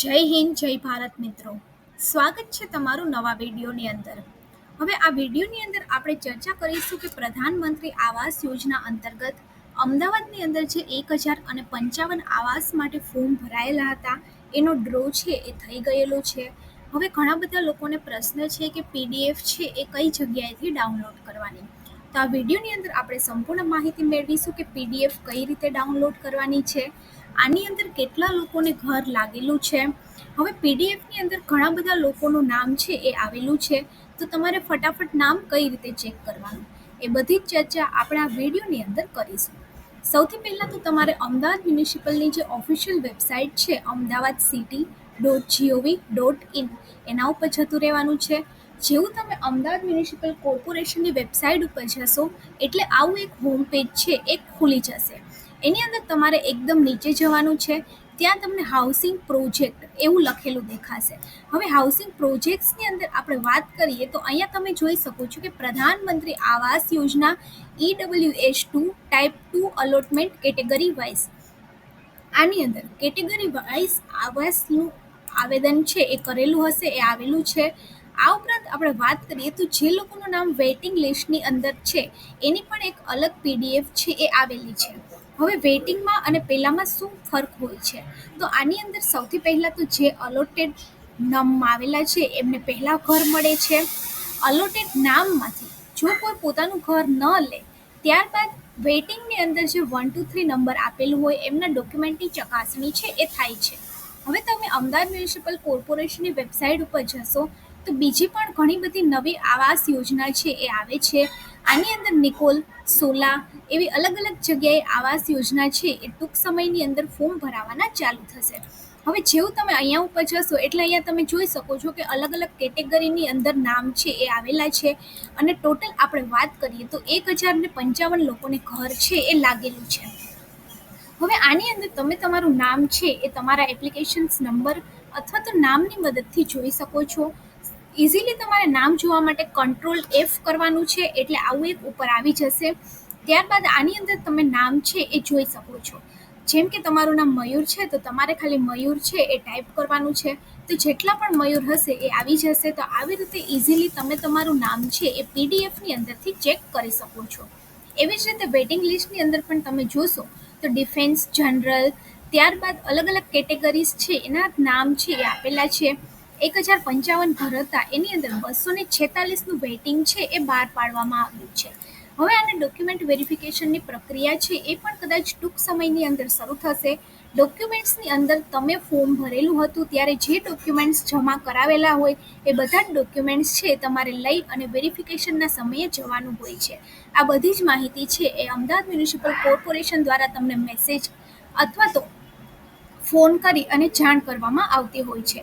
જય હિન્દ, જય ભારત મિત્રો. સ્વાગત છે તમારું નવા વિડીયોની અંદર. હવે આ વિડીયોની અંદર આપણે ચર્ચા કરીશું કે પ્રધાનમંત્રી આવાસ યોજના અંતર્ગત અમદાવાદની અંદર જે એક હજાર અને પંચાવન આવાસ માટે ફોર્મ ભરાયેલા હતા, એનો ડ્રો છે એ થઈ ગયેલો છે. હવે ઘણા બધા લોકોને પ્રશ્ન છે કે પીડીએફ છે એ કઈ જગ્યાએથી ડાઉનલોડ કરવાની? તો આ વિડીયોની અંદર આપણે સંપૂર્ણ માહિતી મેળવીશું કે પીડીએફ કઈ રીતે ડાઉનલોડ કરવાની છે, આની અંદર કેટલા લોકોને ઘર લાગેલું છે. હવે પીડીએફની અંદર ઘણા બધા લોકોનું નામ છે એ આવેલું છે. તો તમારે ફટાફટ નામ કઈ રીતે ચેક કરવાનું, એ બધી જ ચર્ચા આપણે આ વિડીયોની અંદર કરીશું. સૌથી પહેલાં તો તમારે અમદાવાદ મ્યુનિસિપલની જે ઓફિશિયલ વેબસાઇટ છે, city dot G O V dot in in, એના ઉપર જતું રહેવાનું છે. જેવું તમે અમદાવાદ મ્યુનિસિપલ કોર્પોરેશનની વેબસાઇટ ઉપર જશો, એટલે આવું એક હોમ પેજ છે, એ ખુલી જશે. એની અંદર તમારે એકદમ નીચે જવાનું છે, ત્યાં તમને હાઉસિંગ પ્રોજેક્ટ એવું લખેલું દેખાશે. હવે હાઉસિંગ પ્રોજેક્ટ્સની અંદર આપણે વાત કરીએ, તો અહીંયા તમે જોઈ શકો છો કે પ્રધાનમંત્રી આવાસ યોજના E W H two type two allotment category wise આની અંદર કેટેગરી વાઇઝ આવાસનું આવેદન છે, એ કરેલું હશે, એ આવેલું છે. આ ઉપરાંત આપણે વાત કરીએ તો જે લોકોનું નામ વેઇટિંગ લિસ્ટની અંદર છે, એની પણ એક અલગ પીડીએફ છે, એ આવેલી છે. હવે વેઇટિંગમાં અને પહેલાંમાં શું ફરક હોય છે? તો આની અંદર સૌથી પહેલાં તો જે અલોટેડ નામમાં આવેલા છે, એમને પહેલાં ઘર મળે છે. અલોટેડ નામમાંથી જો કોઈ પોતાનું ઘર ન લે, ત્યારબાદ વેઇટિંગની અંદર જે વન ટુ થ્રી નંબર આપેલું હોય, એમના ડોક્યુમેન્ટની ચકાસણી છે, એ થાય છે. હવે તમે અમદાવાદ મ્યુનિસિપલ કોર્પોરેશનની વેબસાઇટ ઉપર જશો તો બીજી પણ ઘણી બધી નવી આવાસ યોજના છે એ આવે છે. આની અંદર નિકોલ, સોલા એવી અલગ અલગ જગ્યાએ આવાસ યોજના છે એ ટૂંક સમયની અંદર ફોર્મ ભરાવાના ચાલુ થશે. હવે જેવું તમે અહીંયા ઉપર જશો એટલે અહીંયા તમે જોઈ શકો છો કે અલગ અલગ કેટેગરીની અંદર નામ છે એ આવેલા છે. અને ટોટલ આપણે વાત કરીએ તો એક હજાર પંચાવન લોકોને ઘર છે એ લાગેલું છે. હવે આની અંદર તમે તમારું નામ છે એ તમારા એપ્લિકેશન્સ નંબર અથવા તો નામની મદદથી જોઈ શકો છો. ઇઝીલી તમારે નામ જોવા માટે કંટ્રોલ એફ કરવાનું છે, એટલે આવું એક ઉપર આવી જશે. ત્યારબાદ આની અંદર તમે નામ છે એ જોઈ શકો છો. જેમ કે તમારું નામ મયુર છે, તો તમારે ખાલી મયુર છે એ ટાઈપ કરવાનું છે. તો જેટલા પણ મયુર હશે એ આવી જશે, તો આવી રીતે ઇઝીલી તમે તમારું નામ છે એ પીડીએફની અંદરથી ચેક કરી શકો છો. એવી જ રીતે વેઇટિંગ લિસ્ટની અંદર પણ તમે જોશો, તો ડિફેન્સ જનરલ ત્યારબાદ અલગ અલગ કેટેગરીઝ છે, એના નામ છે એ આપેલા છે. એક હજાર પંચાવન ઘર હતા. એની અંદર બસો ને છેતાલીસનું વેઇટિંગ છે એ બહાર પાડવામાં આવ્યું છે. હવે આને ડોક્યુમેન્ટ વેરિફિકેશનની પ્રક્રિયા છે એ પણ કદાચ ટૂંક સમયની અંદર શરૂ થશે. ડોક્યુમેન્ટ્સની અંદર તમે ફોર્મ ભરેલું હતું ત્યારે જે ડોક્યુમેન્ટ્સ જમા કરાવેલા હોય એ બધા જ ડોક્યુમેન્ટ્સ છે તમારે લઈ અને વેરિફિકેશનના સમયે જવાનું હોય છે. આ બધી જ માહિતી છે એ અમદાવાદ મ્યુનિસિપલ કોર્પોરેશન દ્વારા તમને મેસેજ અથવા તો ફોન કરી અને જાણ કરવામાં આવતી હોય છે.